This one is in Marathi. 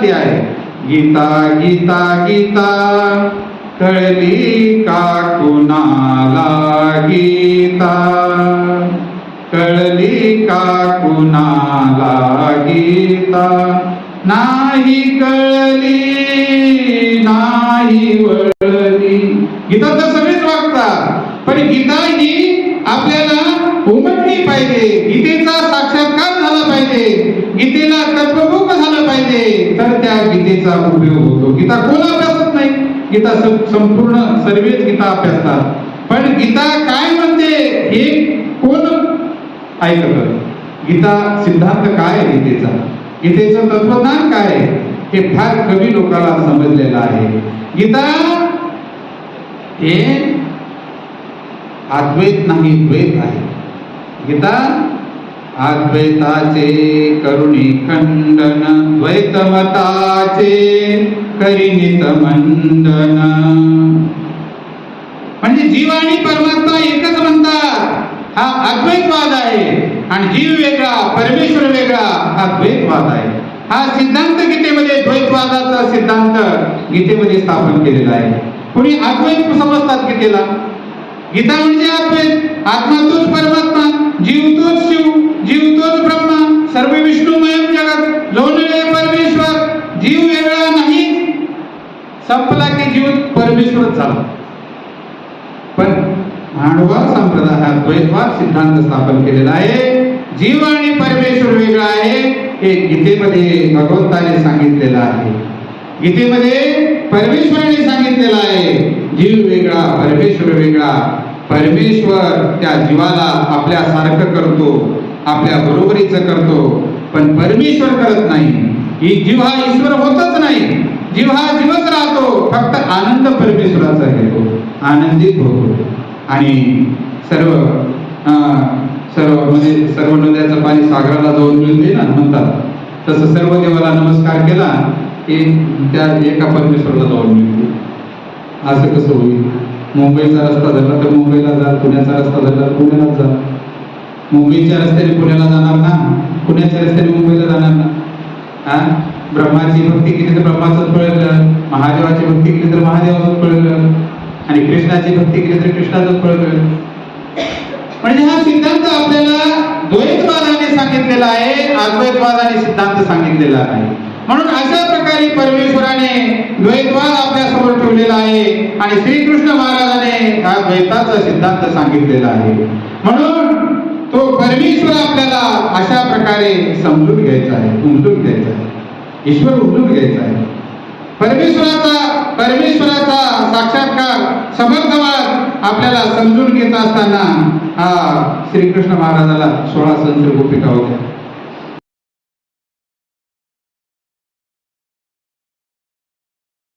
म्हणते आहे. गीता गीता गीता. कळली का कुणाला गीता? कळली का कुणाला गीता? नाही कळली नाही वळली. गीता तर सगळेच वागतात पण गीता ही उमटली पाहिजे. गीतेचा साक्षात्कार झाला पाहिजे. गीतेला तत्वबोध झालं पाहिजे. तर त्या गीतेचा उपयोग होतो. गीता कोण अभ्यासत नाही? गीता संपूर्ण सर्वेच गीता अभ्यासतात. पण गीता काय म्हणते? हे कोण ऐकत गीता सिद्धांत काय आहे गीतेचा? गीतेचं तत्वज्ञान काय आहे? हे फार कमी लोकांना समजलेलं आहे. गीता हे अद्वैत नाही द्वैत आहे. गीता अद्वैताचे करुणी खंडन द्वैतमताचे करिणित मंडन म्हणजे जीव आणि परमात्मा एकच म्हणतात. हा अद्वैतवाद आहे आणि जीव वेगळा परमेश्वर वेगळा हा द्वैतवाद आहे. हा सिद्धांत गीतेमध्ये द्वैतवादाचा सिद्धांत गीतेमध्ये स्थापन केलेला आहे. कुणी अद्वैत समजतात गीतेला? गीता म्हणजे अद्वैत आत्मा तोच परमात्मा जीव तोच शिव जीव तोच ब्रह्मा सर्व विष्णुमय जगत लोणले परमेश्वर जीव वेगळा नाही संपला की जीव परमेश्वरच झाला पण मांडवा संप्रदाय हा द्वैतवाद सिद्धांत स्थापन केलेला आहे जीव आणि परमेश्वर वेगळा आहे हे गीतेमध्ये भगवंताने सांगितलेलं आहे. गीतेमध्ये परमेश्वराने सांगितलेलं आहे. जीव वेगळा परमेश्वर वेगळा. परमेश्वर त्या जीवाला आपल्या सारखं करतो आपल्या बरोबरीचं करतो. पण परमेश्वर करत नाही. ही जीव हा ईश्वर होतच नाही. जीव हा जीवच राहतो. फक्त आनंद परमेश्वराचा घेतो आनंदित होतो. आणि सर्व सर्व म्हणजे सर्व नद्याचं पाणी सागराला जाऊन मिळते ना म्हणतात. तसं सर्व देवाला नमस्कार केला. एक त्या एका परमेश्वरला जाऊन मिळते असं कसं होईल? मुंबईचा रस्ता धरला तर मुंबईला जा पुण्याचा रस्ता धरला तर जा. मुंबईच्या रस्त्याने पुण्याला जाणार ना? पुण्याच्या रस्त्याने मुंबईला जाणार ना? हा? ब्रह्माची भक्ती केली तर ब्रह्माचं पळलं महादेवाची भक्ती केली तर महादेवाचं पळलं आणि कृष्णाची भक्ती केली तर कृष्णाचं पळलं म्हणजे हा सिद्धांत आपल्याला द्वैतवादाने सांगितलेला आहे अद्वैतवादाने सिद्धांत सांगितलेला आहे. म्हणून असं प्रकारे परमेश्वराने द्वैतवाद आपल्यासमोर ठेवलेला आहे आणि श्रीकृष्ण महाराजाने हा द्वैताचा सिद्धांत सांगितलेला आहे. म्हणून तो परमेश्वर आपल्याला अशा प्रकारे समजून घ्यायचा आहे उमजून घ्यायचा आहे. ईश्वर उमजून घ्यायचा आहे. परमेश्वराचा परमेश्वराचा साक्षात्कार समर्थवाद आपल्याला समजून घेत असताना हा श्रीकृष्ण महाराजाला सोळा संच गोपिका होत्या.